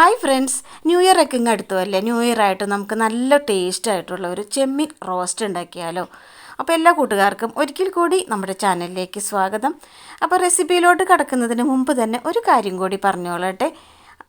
Hi friends new year ഒക്കെ ഇങ്ങ് അടുത്തു അല്ലേ? ന്യൂ ഇയർ ആയിട്ട് നമുക്ക് നല്ല ടേസ്റ്റ് ആയിട്ടുള്ള ഒരു ചെമ്മീൻ റോസ്റ്റ് ഉണ്ടാക്കിയാലോ? അപ്പോൾ എല്ലാ കൂട്ടുകാർക്കും ഒരിക്കൽ കൂടി നമ്മുടെ ചാനലിലേക്ക് സ്വാഗതം. അപ്പോൾ റെസിപ്പിയിലോട്ട് കടക്കുന്നതിന് മുമ്പ് തന്നെ ഒരു കാര്യം കൂടി പറഞ്ഞോളട്ടെ.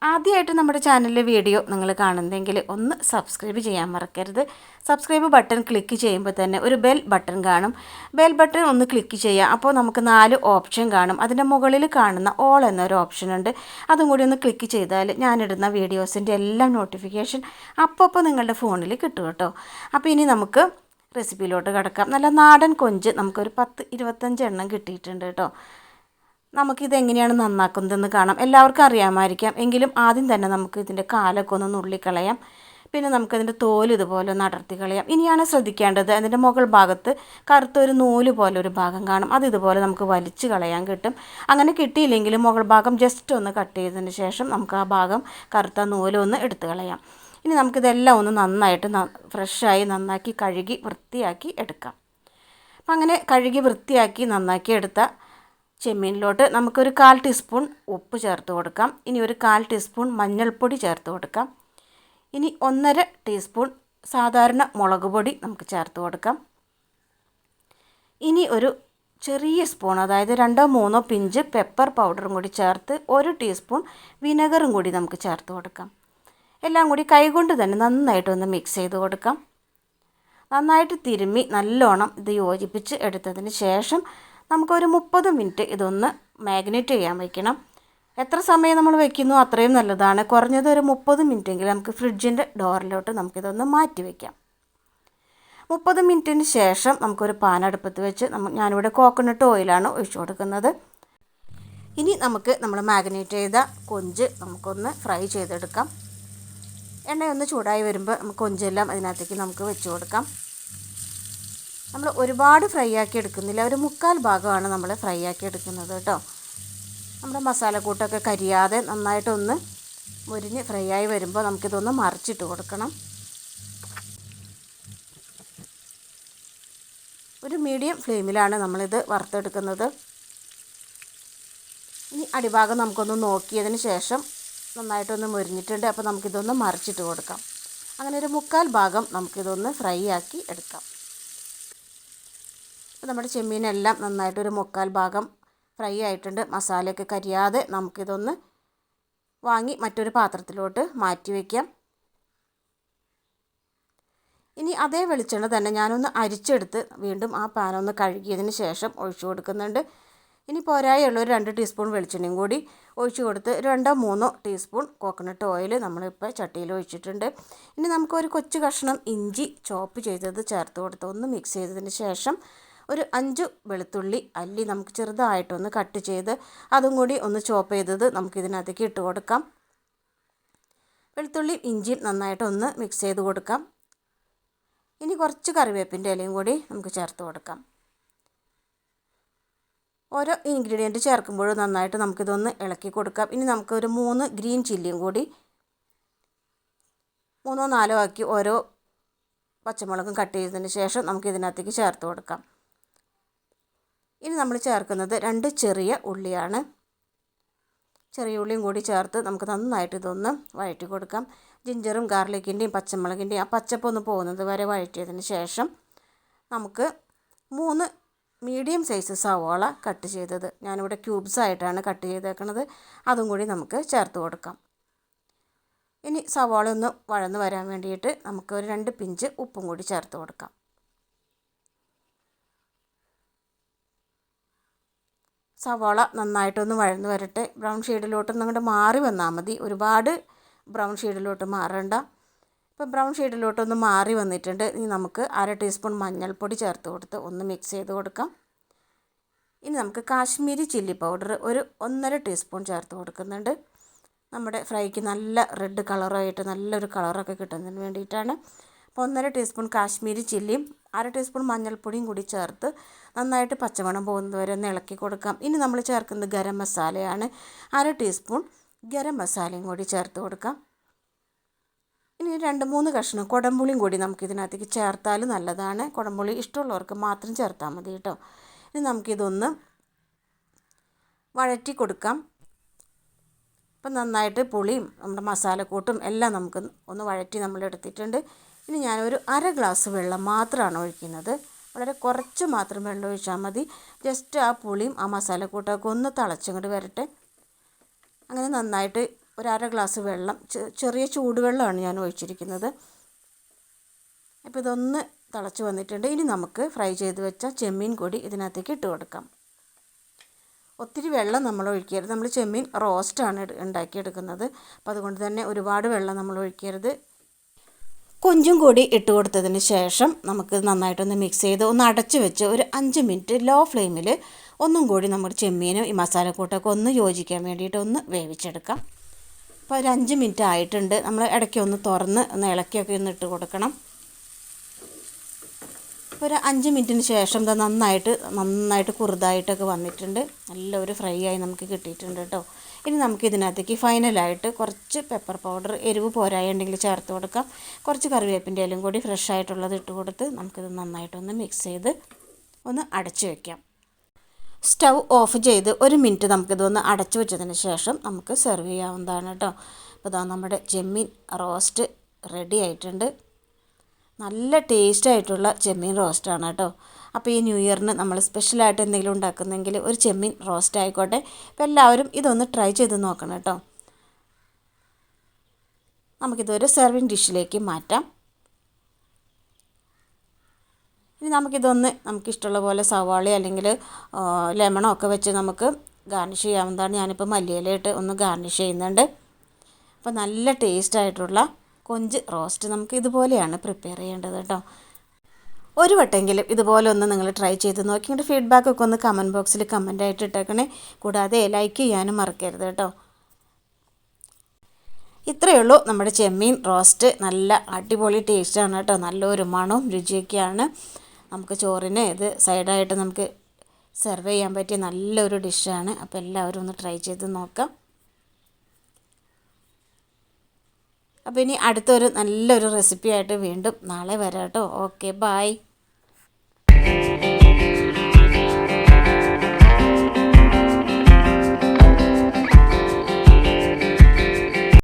ആദ്യമായിട്ട് നമ്മുടെ ചാനലിലെ വീഡിയോ നിങ്ങൾ കാണുന്നെങ്കിൽ ഒന്ന് സബ്സ്ക്രൈബ് ചെയ്യാൻ മറക്കരുത്. സബ്സ്ക്രൈബ് ബട്ടൺ ക്ലിക്ക് ചെയ്യുമ്പോൾ തന്നെ ഒരു ബെൽ ബട്ടൺ കാണും. ബെൽ ബട്ടൺ ഒന്ന് ക്ലിക്ക് ചെയ്യാം അപ്പോൾ നമുക്ക് നാല് ഓപ്ഷൻ കാണും. അതിന്റെ മുകളിൽ കാണുന്ന ഓൾ എന്നൊരു ഓപ്ഷൻ ഉണ്ട്. അതും കൂടി ഒന്ന് ക്ലിക്ക് ചെയ്താൽ ഞാനിടുന്ന വീഡിയോസിന്റെ എല്ലാ നോട്ടിഫിക്കേഷൻ അപ്പോൾ അപ്പോൾ നിങ്ങളുടെ ഫോണിൽ കിട്ടും കേട്ടോ. അപ്പോൾ ഇനി നമുക്ക് റെസിപ്പിയിലോട്ട് കിടക്കാം. നല്ല നാടൻ കൊഞ്ച് നമുക്കൊരു പത്ത് ഇരുപത്തഞ്ച് എണ്ണം കിട്ടിയിട്ടുണ്ട് കേട്ടോ. നമുക്കിത് എങ്ങനെയാണ് നന്നാക്കുന്നതെന്ന് കാണാം. എല്ലാവർക്കും അറിയാമായിരിക്കാം. എങ്കിലും ആദ്യം തന്നെ നമുക്ക് ഇതിന്റെ കാലൊക്കെ ഒന്ന് നുള്ളിക്കളയാം. പിന്നെ നമുക്കതിന്റെ തോൽ ഇതുപോലെ ഒന്ന് അടർത്തി കളയാം. ഇനിയാണ് ശ്രദ്ധിക്കേണ്ടത് അതിന്റെ മുകൾ ഭാഗത്ത് കറുത്തൊരു നൂൽ പോലെ ഒരു ഭാഗം കാണും. അത് ഇതുപോലെ നമുക്ക് വലിച്ചു കളയാൻ കിട്ടും. അങ്ങനെ കിട്ടിയില്ലെങ്കിൽ മുകൾ ഭാഗം ജസ്റ്റ് ഒന്ന് കട്ട് ചെയ്തതിന് ശേഷം നമുക്ക് ആ ഭാഗം കറുത്ത നൂലൊന്ന് എടുത്തു കളയാം. ഇനി നമുക്കിതെല്ലാം ഒന്ന് നന്നായിട്ട് ഫ്രഷായി നന്നാക്കി കഴുകി വൃത്തിയാക്കി എടുക്കാം. അപ്പം അങ്ങനെ കഴുകി വൃത്തിയാക്കി നന്നാക്കി എടുത്ത ചെമ്മീനിലോട്ട് നമുക്കൊരു കാൽ ടീസ്പൂൺ ഉപ്പ് ചേർത്ത് കൊടുക്കാം. ഇനി ഒരു കാൽ ടീസ്പൂൺ മഞ്ഞൾപ്പൊടി ചേർത്ത് കൊടുക്കാം. ഇനി ഒന്നര ടീസ്പൂൺ സാധാരണ മുളക് പൊടി നമുക്ക് ചേർത്ത് കൊടുക്കാം. ഇനി ഒരു ചെറിയ സ്പൂൺ അതായത് രണ്ടോ മൂന്നോ പിഞ്ച് പെപ്പർ പൗഡറും കൂടി ചേർത്ത് ഒരു ടീസ്പൂൺ വിനെഗറും കൂടി നമുക്ക് ചേർത്ത് കൊടുക്കാം. എല്ലാം കൂടി കൈകൊണ്ട് തന്നെ നന്നായിട്ടൊന്ന് മിക്സ് ചെയ്ത് കൊടുക്കാം. നന്നായിട്ട് തിരുമ്മി നല്ലോണം ഇത് യോജിപ്പിച്ച് എടുത്തതിന് ശേഷം നമുക്കൊരു മുപ്പത് മിനിറ്റ് ഇതൊന്ന് മാഗ്നേറ്റ് ചെയ്യാൻ വയ്ക്കണം. എത്ര സമയം നമ്മൾ വെക്കുന്നു അത്രയും നല്ലതാണ്. കുറഞ്ഞത് ഒരു മുപ്പത് മിനിറ്റെങ്കിലും നമുക്ക് ഫ്രിഡ്ജിന്റെ ഡോറിലോട്ട് നമുക്കിതൊന്ന് മാറ്റി വയ്ക്കാം. മുപ്പത് മിനിറ്റിന് ശേഷം നമുക്കൊരു പാൻ അടുപ്പത്ത് വെച്ച് നമ്മ ഞാനിവിടെ കോക്കനട്ട് ഓയിലാണ് ഒഴിച്ചു കൊടുക്കുന്നത്. ഇനി നമുക്ക് നമ്മൾ മാഗ്നേറ്റ് ചെയ്ത കൊഞ്ച് നമുക്കൊന്ന് ഫ്രൈ ചെയ്തെടുക്കാം. എണ്ണയൊന്ന് ചൂടായി വരുമ്പോൾ കൊഞ്ചെല്ലാം അതിനകത്തേക്ക് നമുക്ക് വെച്ച് കൊടുക്കാം. നമ്മൾ ഒരുപാട് ഫ്രൈ ആക്കി എടുക്കുന്നില്ല. ഒരു മുക്കാൽ ഭാഗമാണ് നമ്മൾ ഫ്രൈ ആക്കി എടുക്കുന്നത് കേട്ടോ. നമ്മുടെ മസാലക്കൂട്ടൊക്കെ കരിയാതെ നന്നായിട്ടൊന്ന് മുരിഞ്ഞ് ഫ്രൈ ആയി വരുമ്പോൾ നമുക്കിതൊന്ന് മറിച്ചിട്ട് കൊടുക്കണം. ഒരു മീഡിയം ഫ്ലെയിമിലാണ് നമ്മളിത് വറുത്തെടുക്കുന്നത്. ഇനി അടിഭാഗം നമുക്കൊന്ന് നോക്കിയതിന് ശേഷം നന്നായിട്ടൊന്ന് മുരിഞ്ഞിട്ടുണ്ട്. അപ്പോൾ നമുക്കിതൊന്ന് മറിച്ചിട്ട് കൊടുക്കാം. അങ്ങനെ ഒരു മുക്കാൽ ഭാഗം നമുക്കിതൊന്ന് ഫ്രൈ ആക്കി എടുക്കാം. നമ്മുടെ ചെമ്മീനെല്ലാം നന്നായിട്ടൊരു മുക്കാൽ ഭാഗം ഫ്രൈ ആയിട്ടുണ്ട്. മസാലയൊക്കെ കരിയാതെ നമുക്കിതൊന്ന് വാങ്ങി മറ്റൊരു പാത്രത്തിലോട്ട് മാറ്റി വയ്ക്കാം ഇനി അതേ വെളിച്ചെണ്ണ തന്നെ ഞാനൊന്ന് അരിച്ചെടുത്ത് വീണ്ടും ആ പാനൊന്ന് കഴുകിയതിന് ശേഷം ഒഴിച്ചു കൊടുക്കുന്നുണ്ട്. ഇനി പോരായുള്ള ഒരു രണ്ട് ടീസ്പൂൺ വെളിച്ചെണ്ണയും കൂടി ഒഴിച്ചു കൊടുത്ത് രണ്ടോ മൂന്നോ ടീസ്പൂൺ കോക്കനട്ട് ഓയിൽ നമ്മളിപ്പോൾ ചട്ടിയിൽ ഒഴിച്ചിട്ടുണ്ട്. ഇനി നമുക്കൊരു കൊച്ചു കഷ്ണം ഇഞ്ചി ചോപ്പ് ചെയ്തത് ചേർത്ത് കൊടുത്ത് ഒന്ന് മിക്സ് ചെയ്തതിന് ശേഷം ഒരു അഞ്ച് വെളുത്തുള്ളി അല്ലി നമുക്ക് ചെറുതായിട്ടൊന്ന് കട്ട് ചെയ്ത് അതും കൂടി ഒന്ന് ചോപ്പ് ചെയ്തത് നമുക്കിതിനകത്തേക്ക് ഇട്ട് കൊടുക്കാം. വെളുത്തുള്ളി ഇഞ്ചിയും നന്നായിട്ടൊന്ന് മിക്സ് ചെയ്ത് കൊടുക്കാം. ഇനി കുറച്ച് കറിവേപ്പിന്റെ ഇലയും കൂടി നമുക്ക് ചേർത്ത് കൊടുക്കാം. ഓരോ ഇൻഗ്രീഡിയന്റ് ചേർക്കുമ്പോഴും നന്നായിട്ട് നമുക്കിതൊന്ന് ഇളക്കി കൊടുക്കാം. ഇനി നമുക്കൊരു മൂന്ന് ഗ്രീൻ ചില്ലിയും കൂടി മൂന്നോ നാലോ ആക്കി ഓരോ പച്ചമുളകും കട്ട് ചെയ്തതിന് ശേഷം നമുക്ക് ഇതിനകത്തേക്ക് ചേർത്ത് കൊടുക്കാം. ഇനി നമ്മൾ ചേർക്കുന്നത് രണ്ട് ചെറിയ ഉള്ളിയാണ്. ചെറിയ ഉള്ളിയും കൂടി ചേർത്ത് നമുക്ക് നന്നായിട്ട് ഇതൊന്ന് വഴറ്റി കൊടുക്കാം. ജിഞ്ചറും ഗാർലിക്കിന്റെയും പച്ചമുളകിന്റെയും ആ പച്ചപ്പൊന്ന് പോകുന്നത് വരെ വഴറ്റിയതിന് ശേഷം നമുക്ക് മൂന്ന് മീഡിയം സൈസ് സവോള കട്ട് ചെയ്തത്. ഞാനിവിടെ ക്യൂബ്സ് ആയിട്ടാണ് കട്ട് ചെയ്തേക്കുന്നത് അതും കൂടി നമുക്ക് ചേർത്ത് കൊടുക്കാം. ഇനി സവാള ഒന്ന് വഴന്ന് വരാൻ വേണ്ടിയിട്ട് നമുക്ക് ഒരു രണ്ട് പിഞ്ച് ഉപ്പും കൂടി ചേർത്ത് കൊടുക്കാം. സവാള നന്നായിട്ടൊന്ന് വഴന്ന് വരട്ടെ. ബ്രൗൺ ഷെയ്ഡിലോട്ടൊന്നും അങ്ങോട്ട് മാറി വന്നാൽ മതി. ഒരുപാട് ബ്രൗൺ ഷെയ്ഡിലോട്ട് മാറണ്ട. ഇപ്പോൾ ബ്രൗൺ ഷെയ്ഡിലോട്ടൊന്ന് മാറി വന്നിട്ടുണ്ട്. ഇനി നമുക്ക് അര ടീസ്പൂൺ മഞ്ഞൾപ്പൊടി ചേർത്ത് കൊടുത്ത് ഒന്ന് മിക്സ് ചെയ്ത് കൊടുക്കാം. ഇനി നമുക്ക് കാശ്മീരി ചില്ലി പൗഡർ ഒരു ഒന്നര ടീസ്പൂൺ ചേർത്ത് കൊടുക്കുന്നുണ്ട്. നമ്മുടെ ഫ്രൈക്ക് നല്ല റെഡ് കളറായിട്ട് നല്ലൊരു കളറൊക്കെ കിട്ടുന്നതിന് വേണ്ടിയിട്ടാണ്. അപ്പോൾ ഒന്നര ടീസ്പൂൺ കാശ്മീരി ചില്ലിയും അര ടീസ്പൂൺ മഞ്ഞൾപ്പൊടിയും കൂടി ചേർത്ത് നന്നായിട്ട് പച്ചമണം പോകുന്നത് വരെ ഒന്ന് ഇളക്കി കൊടുക്കാം. ഇനി നമ്മൾ ചേർക്കുന്നത് ഗരം മസാലയാണ്. അര ടീസ്പൂൺ ഗരം മസാലയും കൂടി ചേർത്ത് കൊടുക്കാം. ഇനി രണ്ട് മൂന്ന് കഷ്ണം കുടംപുളിയും കൂടി നമുക്ക് ഇതിനകത്തേക്ക് ചേർത്താൽ നല്ലതാണ്. കുടംപുളി ഇഷ്ടമുള്ളവർക്ക് മാത്രം ചേർത്താൽ മതി കേട്ടോ. ഇനി നമുക്കിതൊന്ന് വഴറ്റി കൊടുക്കാം. അപ്പം നന്നായിട്ട് പുളിയും നമ്മുടെ മസാലക്കൂട്ടും എല്ലാം നമുക്ക് ഒന്ന് വഴറ്റി നമ്മൾ എടുത്തിട്ടുണ്ട് ഇനി ഞാനൊരു അര ഗ്ലാസ് വെള്ളം മാത്രമാണ് ഒഴിക്കുന്നത്. വളരെ കുറച്ച് മാത്രം വെള്ളം ഒഴിച്ചാൽ മതി. ജസ്റ്റ് ആ പുളിയും ആ മസാലക്കൂട്ടൊക്കെ ഒന്ന് തിളച്ചങ്ങോട്ട് വരട്ടെ. അങ്ങനെ നന്നായിട്ട് ഒരു അര ഗ്ലാസ് വെള്ളം ചെറിയ ചൂടുവെള്ളമാണ് ഞാൻ ഒഴിച്ചിരിക്കുന്നത്. അപ്പോൾ ഇതൊന്ന് തിളച്ച് വന്നിട്ടുണ്ട്. ഇനി നമുക്ക് ഫ്രൈ ചെയ്ത് വെച്ച ചെമ്മീൻ കൂടി ഇതിനകത്തേക്ക് ഇട്ട് കൊടുക്കാം. ഒത്തിരി വെള്ളം നമ്മൾ ഒഴിക്കരുത്. നമ്മൾ ചെമ്മീൻ റോസ്റ്റാണ് ഉണ്ടാക്കിയെടുക്കുന്നത്. അപ്പോൾ അതുകൊണ്ട് തന്നെ ഒരുപാട് വെള്ളം നമ്മൾ ഒഴിക്കരുത്. കൊഞ്ചും കൂടി ഇട്ട് കൊടുത്തതിന് ശേഷം നമുക്ക് നന്നായിട്ടൊന്ന് മിക്സ് ചെയ്ത് ഒന്ന് അടച്ചു വെച്ച് ഒരു അഞ്ച് മിനിറ്റ് ലോ ഫ്ലെയിമിൽ ഒന്നും കൂടി നമ്മൾ ചെമ്മീനും ഈ മസാലക്കൂട്ടൊക്കെ ഒന്ന് യോജിക്കാൻ വേണ്ടിയിട്ട് ഒന്ന് വേവിച്ചെടുക്കാം. അപ്പോൾ ഒരു അഞ്ച് മിനിറ്റ് ആയിട്ടുണ്ട്. നമ്മൾ ഇടയ്ക്ക് ഒന്ന് തുറന്ന് ഒന്ന് ഇളക്കിയൊക്കെ ഒന്ന് ഇട്ട് കൊടുക്കണം. ഒരു അഞ്ച് മിനിറ്റിന് ശേഷം ഇത് നന്നായിട്ട് നന്നായിട്ട് കുറുതായിട്ടൊക്കെ വന്നിട്ടുണ്ട്. നല്ല ഒരു ഫ്രൈ ആയി നമുക്ക് കിട്ടിയിട്ടുണ്ട് കേട്ടോ ഇനി നമുക്ക് ഇതിനകത്തേക്ക് ഫൈനലായിട്ട് കുറച്ച് പെപ്പർ പൗഡർ എരിവ് പോരായുണ്ടെങ്കിൽ ചേർത്ത് കൊടുക്കാം. കുറച്ച് കറിവേപ്പിന്റെ ഇലയും കൂടി ഫ്രഷ് ആയിട്ടുള്ളത് ഇട്ട് കൊടുത്ത് നമുക്കിത് നന്നായിട്ടൊന്ന് മിക്സ് ചെയ്ത് ഒന്ന് അടച്ചു വയ്ക്കാം സ്റ്റൗ ഓഫ് ചെയ്ത് ഒരു മിനിറ്റ് നമുക്കിതൊന്ന് അടച്ചു വെച്ചതിന് ശേഷം നമുക്ക് സെർവ് ചെയ്യാവുന്നതാണ് കേട്ടോ അപ്പോൾ നമ്മുടെ ചെമ്മീൻ റോസ്റ്റ് റെഡി ആയിട്ടുണ്ട്. നല്ല ടേസ്റ്റ് ആയിട്ടുള്ള ചെമ്മീൻ റോസ്റ്റാണ് കേട്ടോ. അപ്പോൾ ഈ ന്യൂ ഇയറിന് നമ്മൾ സ്പെഷ്യലായിട്ട് എന്തെങ്കിലും ഉണ്ടാക്കുന്നെങ്കിൽ ഒരു ചെമ്മീൻ റോസ്റ്റ് ആയിക്കോട്ടെ. അപ്പോൾ എല്ലാവരും ഇതൊന്ന് ട്രൈ ചെയ്ത് നോക്കണം കേട്ടോ. നമുക്കിതൊരു സെർവിങ് ഡിഷിലേക്ക് മാറ്റാം. ഇനി നമുക്കിതൊന്ന് നമുക്കിഷ്ടമുള്ള പോലെ സവാള അല്ലെങ്കിൽ ലെമണോ ഒക്കെ വെച്ച് നമുക്ക് ഗാർണിഷ് ചെയ്യാവുന്നതാണ്. ഞാനിപ്പോൾ മല്ലിയിലയിട്ട് ഒന്ന് ഗാർണിഷ് ചെയ്യുന്നുണ്ട്. അപ്പോൾ നല്ല ടേസ്റ്റ് ആയിട്ടുള്ള കൊഞ്ച് റോസ്റ്റ് നമുക്ക് ഇതുപോലെയാണ് പ്രിപ്പയർ ചെയ്യേണ്ടത് കേട്ടോ. ഒരു വട്ടെങ്കിലും ഇതുപോലെ ഒന്ന് നിങ്ങൾ ട്രൈ ചെയ്ത് നോക്കി നിങ്ങളുടെ ഫീഡ്ബാക്കൊക്കെ ഒന്ന് കമന്റ് ബോക്സിൽ കമന്റായിട്ട് ഇട്ടേക്കണേ. കൂടാതെ ലൈക്ക് ചെയ്യാനും മറക്കരുത് കേട്ടോ. ഇത്രയേ ഉള്ളൂ നമ്മുടെ ചെമ്മീൻ റോസ്റ്റ്. നല്ല അടിപൊളി ടേസ്റ്റാണ് കേട്ടോ. നല്ലൊരു മണവും രുചിയൊക്കെയാണ്. നമുക്ക് ചോറിന് ഇത് സൈഡായിട്ട് നമുക്ക് സെർവ് ചെയ്യാൻ പറ്റിയ നല്ലൊരു ഡിഷാണ് അപ്പോൾ എല്ലാവരും ഒന്ന് ട്രൈ ചെയ്ത് നോക്കാം. അപ്പോൾ ഇനി അടുത്തൊരു നല്ലൊരു റെസിപ്പിയായിട്ട് വീണ്ടും നാളെ വരാം കേട്ടോ ഓക്കെ ബായ്